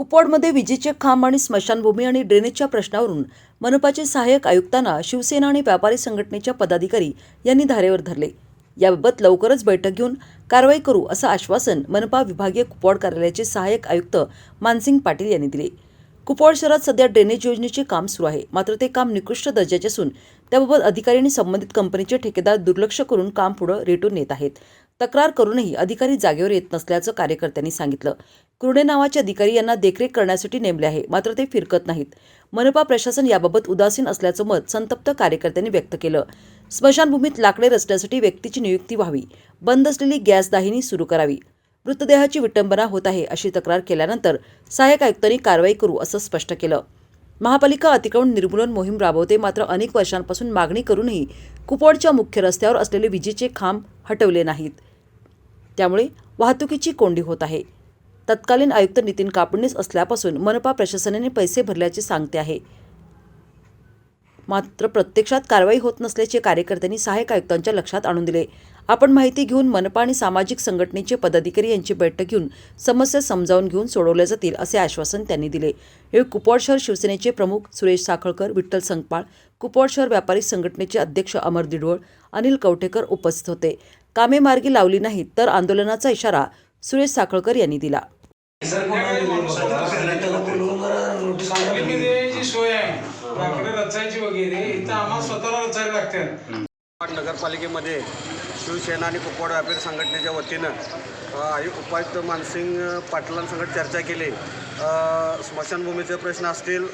कुपवाडमध्ये विजेचे खांब आणि स्मशानभूमी आणि ड्रेनेजच्या प्रश्नावरून मनपाचे सहाय्यक आयुक्तांना शिवसेना आणि व्यापारी संघटनेच्या पदाधिकारी यांनी धारेवर धरले. याबाबत लवकरच बैठक घेऊन कारवाई करू असं आश्वासन मनपा विभागीय कुपवाड कार्यालयाचे सहाय्यक आयुक्त मानसिंग पाटील यांनी दिले. कुपवाड शहरात सध्या ड्रेनेज योजनेचे काम सुरू आहे. मात्र ते काम निकृष्ट दर्जाचे असून त्याबाबत अधिकारी आणि संबंधित कंपनीचे ठेकेदार दुर्लक्ष करून काम पुढे रेटून नेत आहेत. तक्रार करूनही अधिकारी जागेवर येत नसल्याचं कार्यकर्त्यांनी सांगितलं. कुर्डे नावाचे अधिकारी यांना देखरेख करण्यासाठी नेमले आहे मात्र ते फिरकत नाहीत. मनपा प्रशासन याबाबत उदासीन असल्याचं मत संतप्त कार्यकर्त्यांनी व्यक्त केलं. स्मशानभूमीत लाकडे रचण्यासाठी व्यक्तीची नियुक्ती व्हावी बंद असलेली गॅस दाहिनी सुरू करावी. मृतदेहाची विटंबना होत आहे अशी तक्रार केल्यानंतर सहाय्यक आयुक्तांनी कारवाई करू असं स्पष्ट केलं. महापालिका अतिक्रमण निर्मूलन मोहीम राबवते मात्र अनेक वर्षांपासून मागणी करूनही कुपवाडच्या मुख्य रस्त्यावर असलेले विजेचे खांब हटवले नाहीत. त्यामुळे वाहतुकीची कोंडी होत आहे. तत्कालीन आयुक्त नितीन कापडणीस असल्यापासून मनपा प्रशासनाने पैसे भरल्याचे सांगते आहे. मात्र प्रत्यक्षात कारवाई होत नसल्याचे कार्यकर्त्यांनी सहाय्यक आयुक्तांच्या लक्षात आणून दिले. आपण माहिती घेऊन मनपा आणि सामाजिक संघटनेचे पदाधिकारी यांची बैठक घेऊन समस्या समजावून घेऊन सोडवल्या जातील असे आश्वासन त्यांनी दिले. यावेळी कुपवाड शहर शिवसेनेचे प्रमुख सुरेश साखळकर विठ्ठल संकपाळ कुपवाड शहर व्यापारी संघटनेचे अध्यक्ष अमर दिडवळ अनिल कवठेकर उपस्थित होते. कामे मार्गी लावली नाहीत तर आंदोलनाचा इशारा सुरेश साखळकर यांनी दिला. नगरपालिकेमध्ये शिवसेना आणि कुपवाड व्यापारी संघटनेच्या वतीनं आयु उपायुक्त मानसिंग पाटलांसंगत चर्चा केली. स्मशानभूमीचे प्रश्न असतील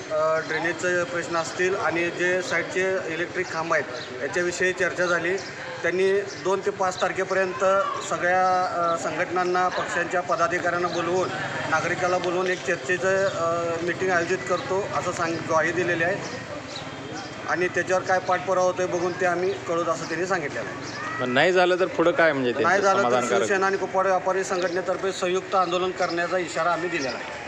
ड्रेनेजचे प्रश्न असतील आणि जे साईडचे इलेक्ट्रिक खांब आहेत याच्याविषयी चर्चा झाली. त्यांनी दोन ते पाच तारखेपर्यंत सगळ्या संघटनांना पक्षांच्या पदाधिकाऱ्यांना बोलवून नागरिकाला बोलवून एक चर्चेचं मीटिंग आयोजित करतो असं सांग ग्वाही दिलेली आहे. आणि त्याच्यावर काय पाठपुरावा होतोय बघून ते आम्ही कळवत असं त्यांनी सांगितलेलं आहे. नाही झालं तर पुढं काय म्हणजे नाही झालं तर शिवसेना आणि कुपवाड व्यापारी संघटनेतर्फे संयुक्त आंदोलन करण्याचा इशारा आम्ही दिलेला आहे.